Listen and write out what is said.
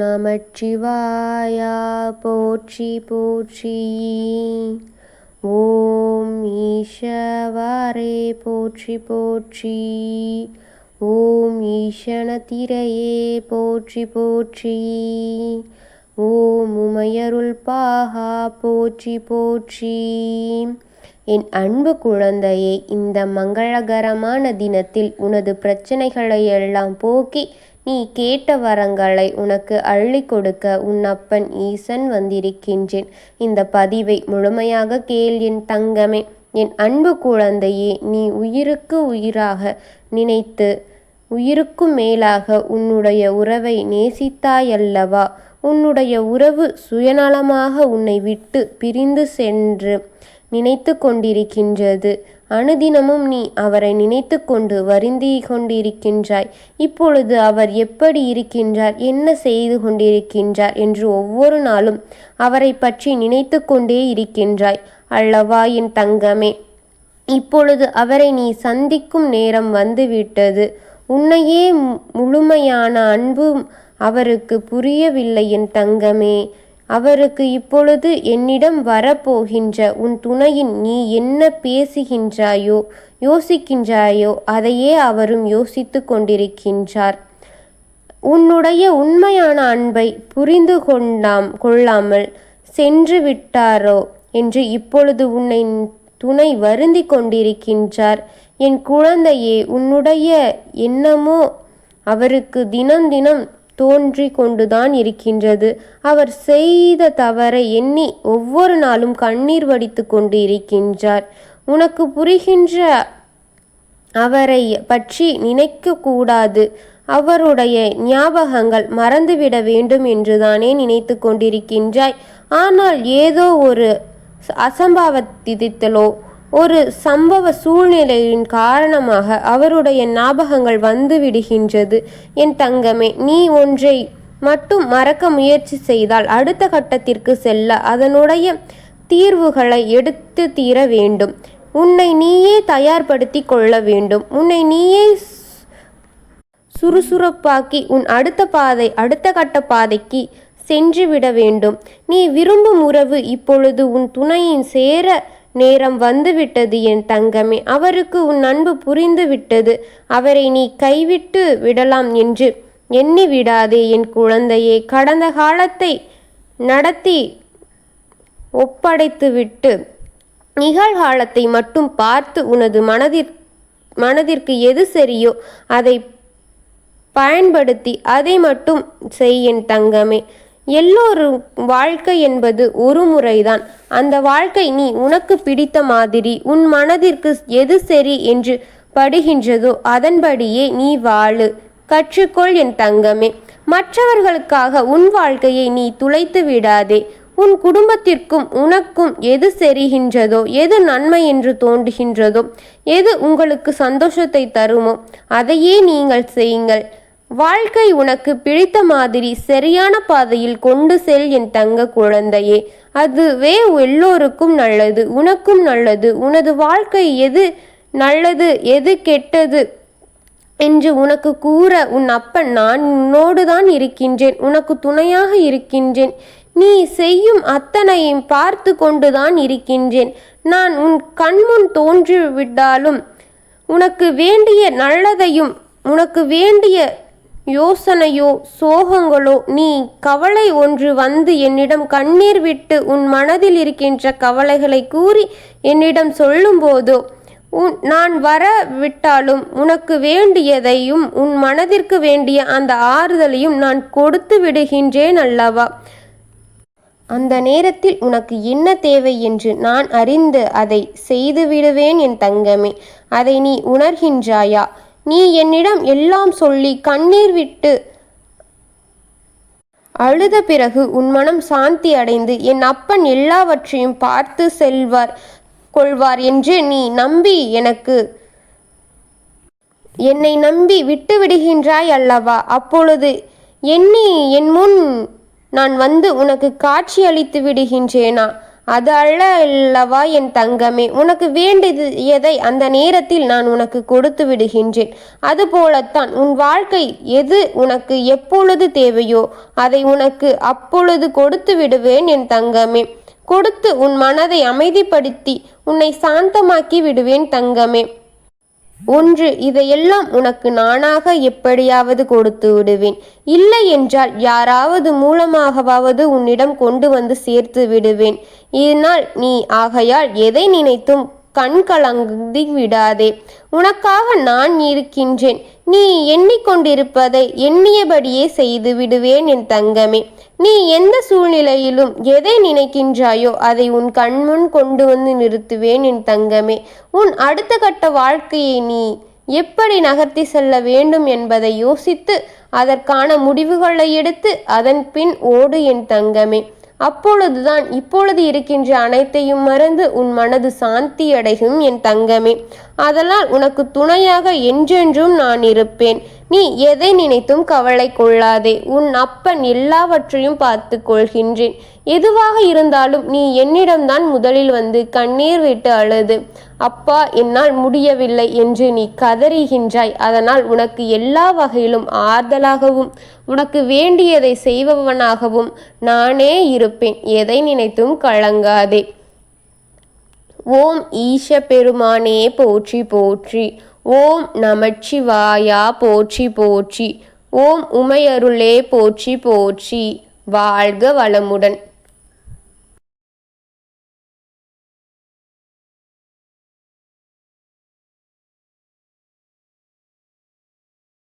நமச்சிவாயா போற்றி போற்றி ஓம் ஈஷவாரே போற்றி போற்றி ஓம் ஈஷணத்திரையே போற்றி போற்றி ஓம் உமையருள் பாகா போற்றி போற்றி என் அன்பு குழந்தையே இந்த மங்களகரமான தினத்தில் உனது பிரச்சனைகளை எல்லாம் போக்கி நீ கேட்ட வரங்களை உனக்கு அள்ளி கொடுக்க உன் அப்பன் ஈசன் வந்திருக்கின்றேன். இந்த பதிவை முழுமையாக கேள் என் தங்கமே. என் அன்பு குழந்தையே நீ உயிருக்கு உயிராக நினைத்து உயிருக்கும் மேலாக உன்னுடைய உறவை நேசித்தாயல்லவா? உன்னுடைய உறவு சுயநலமாக உன்னை விட்டு பிரிந்து சென்று நினைத்து கொண்டிருக்கின்றது அனுதினமும் நீ அவரை நினைத்து கொண்டு வருந்தி கொண்டிருக்கின்றாய் இப்பொழுது அவர் எப்படி இருக்கின்றார்? என்ன செய்து கொண்டிருக்கின்றார்? என்று ஒவ்வொரு நாளும் அவரை பற்றி நினைத்து கொண்டே இருக்கின்றாய். அல்லவா என் தங்கமே இப்பொழுது அவரை நீ சந்திக்கும் நேரம் வந்துவிட்டது. உன்னையே முழுமையான அன்பும் அவருக்கு புரியவில்லை என் தங்கமே. அவருக்கு இப்பொழுது என்னிடம் வரப்போகின்ற உன் துணையின் நீ என்ன பேசுகின்றாயோ யோசிக்கின்றாயோ அதையே அவரும் யோசித்து கொண்டிருக்கின்றார். உன்னுடைய உண்மையான அன்பை புரிந்து கொண்டாம் கொள்ளாமல் சென்று விட்டாரோ என்று இப்பொழுது உன்னை துணை வருந்தி கொண்டிருக்கின்றார். என் குழந்தையே உன்னுடைய எண்ணமோ அவருக்கு தினம் தினம் தோன்றி கொண்டுதான் இருக்கின்றது. அவர் செய்த தவறை எண்ணி ஒவ்வொரு நாளும் கண்ணீர் வடித்து கொண்டு இருக்கின்றார். உனக்கு புரிகின்ற அவரை பற்றி நினைக்க கூடாது. அவருடைய ஞாபகங்கள் மறந்துவிட வேண்டும் என்றுதானே நினைத்து கொண்டிருக்கின்றாய். ஆனால் ஏதோ ஒரு அசம்பாவத்தித்தலோ ஒரு சம்பவ சூழ்நிலையின் காரணமாக அவருடைய ஞாபகங்கள் வந்துவிடுகின்றது என் தங்கமே நீ ஒன்றை மட்டும் மறக்க முயற்சி செய்தால் அடுத்த கட்டத்திற்கு செல்ல அதனுடைய தீர்வுகளை எடுத்து தீர வேண்டும். உன்னை நீயே தயார்படுத்தி கொள்ள வேண்டும். உன்னை நீயே சுறுசுறுப்பாக்கி உன் அடுத்த பாதை அடுத்த கட்ட பாதைக்கு சென்று விட வேண்டும். நீ விரும்பும் உறவு இப்பொழுது உன் துணையின் சேர நேரம் வந்துவிட்டது என் தங்கமே. அவருக்கு உன் அன்பு புரிந்து விட்டது அவரை நீ கைவிட்டு விடலாம் என்று எண்ணி விடாதே என் குழந்தையே. கடந்த காலத்தை நடத்தி ஒப்படைத்துவிட்டு நிகழ்காலத்தை மட்டும் பார்த்து உனது மனதிற் மனதிற்கு எது சரியோ அதை பயன்படுத்தி அதை மட்டும் செய் என் தங்கமே. எல்லோரும் வாழ்க்கை என்பது ஒரு முறைதான். அந்த வாழ்க்கை நீ உனக்கு பிடித்த மாதிரி உன் மனதிற்கு எது சரி என்று படுகின்றதோ அதன்படியே நீ வாழு. கற்றுக்கொள் என் தங்கமே. மற்றவர்களுக்காக உன் வாழ்க்கையை நீ துளைத்து விடாதே. உன் குடும்பத்திற்கும் உனக்கும் எது செரிகின்றதோ எது நன்மை என்று தோன்றுகின்றதோ எது உங்களுக்கு சந்தோஷத்தை தருமோ அதையே நீங்கள் செய்யுங்கள். வாழ்க்கை உனக்கு பிடித்த மாதிரி சரியான பாதையில் கொண்டு செல் என் தங்க குழந்தையே. அதுவே எல்லோருக்கும் நல்லது உனக்கும் நல்லது. உனது வாழ்க்கை எது நல்லது எது கெட்டது என்று உனக்கு கூற உன் அப்பன் நான் உன்னோடு தான் இருக்கின்றேன் உனக்கு துணையாக இருக்கின்றேன். நீ செய்யும் அத்தனையும் பார்த்து கொண்டுதான் இருக்கின்றேன். நான் உன் கண்முன் தோன்றிவிட்டாலும் உனக்கு வேண்டிய நல்லதையும் உனக்கு வேண்டிய யோசனையோ சோகங்களோ நீ கவலை ஒன்று வந்து என்னிடம் கண்ணீர் விட்டு உன் மனதில் இருக்கின்ற கவலைகளை கூறி என்னிடம் சொல்லும்போதோ உன் நான் வர விட்டாலும் உனக்கு வேண்டியதையும் உன் மனதிற்கு வேண்டிய அந்த ஆறுதலையும் நான் கொடுத்து விடுகின்றேன் அல்லவா? அந்த நேரத்தில் உனக்கு என்ன தேவை என்று நான் அறிந்து அதை செய்து விடுவேன் என் தங்கமே. அதை நீ உணர்கின்றாயா? நீ என்னிடம் எல்லாம் சொல்லி கண்ணீர் விட்டு அழுத பிறகு உன் மனம் சாந்தி அடைந்து என் அப்பன் எல்லாவற்றையும் பார்த்து செல்வார் கொள்வார் என்று நீ நம்பி எனக்கு என்னை நம்பி விட்டு விடுகின்றாய் அல்லவா? அப்பொழுது எண்ணி என் முன் நான் வந்து உனக்கு காட்சி அளித்து விடுகின்றேனா? அது அல்ல அல்லவா என் தங்கமே உனக்கு வேண்டியதை அந்த நேரத்தில் நான் உனக்கு கொடுத்து விடுகின்றேன். அதுபோலத்தான் உன் வாழ்க்கை எது உனக்கு எப்பொழுது தேவையோ அதை உனக்கு அப்பொழுது கொடுத்து விடுவேன் என் தங்கமே. கொடுத்து உன் மனதை அமைதிப்படுத்தி உன்னை சாந்தமாக்கி விடுவேன் தங்கமே. ஒன்று இதையெல்லாம் உனக்கு நானாக எப்படியாவது கொடுத்து விடுவேன். இல்லை என்றால் யாராவது மூலமாகவாவது உன்னிடம் கொண்டு வந்து சேர்த்து விடுவேன். இதனால் நீ ஆகையால் எதை நினைத்தும் கண் கலங்கி விடாதே. உனக்காக நான் இருக்கின்றேன். நீ எண்ணிக்கொண்டிருப்பதை எண்ணியபடியே செய்து விடுவேன் என் தங்கமே. நீ எந்த சூழ்நிலையிலும் எதை நினைக்கின்றாயோ அதை உன் கண்முன் கொண்டு வந்து நிறுத்துவேன் என் தங்கமே. உன் அடுத்த கட்ட வாழ்க்கையை நீ எப்படி நகர்த்தி செல்ல வேண்டும் என்பதை யோசித்து அதற்கான முடிவுகளை எடுத்து அதன் பின் ஓடு என் தங்கமே. அப்பொழுதுதான் இப்பொழுது இருக்கின்ற அனைத்தையும் மறந்து உன் மனது சாந்தி அடையும் என் தங்கமே. அதனால் உனக்கு துணையாக என்றென்றும் நான் இருப்பேன். நீ எதை நினைத்தும் கவலை கொள்ளாதே. உன் அப்பன் எல்லாவற்றையும் பார்த்து கொள்கின்றேன். எதுவாக இருந்தாலும் நீ என்னிடம்தான் முதலில் வந்து கண்ணீர் விட்டு அழுது. அப்பா என்னால் முடியவில்லை என்று நீ கதறுகின்றாய். அதனால் உனக்கு எல்லா வகையிலும் ஆறுதலாகவும் உனக்கு வேண்டியதை செய்பவனாகவும் நானே இருப்பேன். எதை நினைத்தும் கலங்காதே. ஓம் ஈஷ பெருமானே போற்றி போற்றி. ஓம் நமச்சிவாயா போற்றி போற்றி. ஓம் உமையருளே போற்றி போற்றி. வாழ்க வளமுடன்.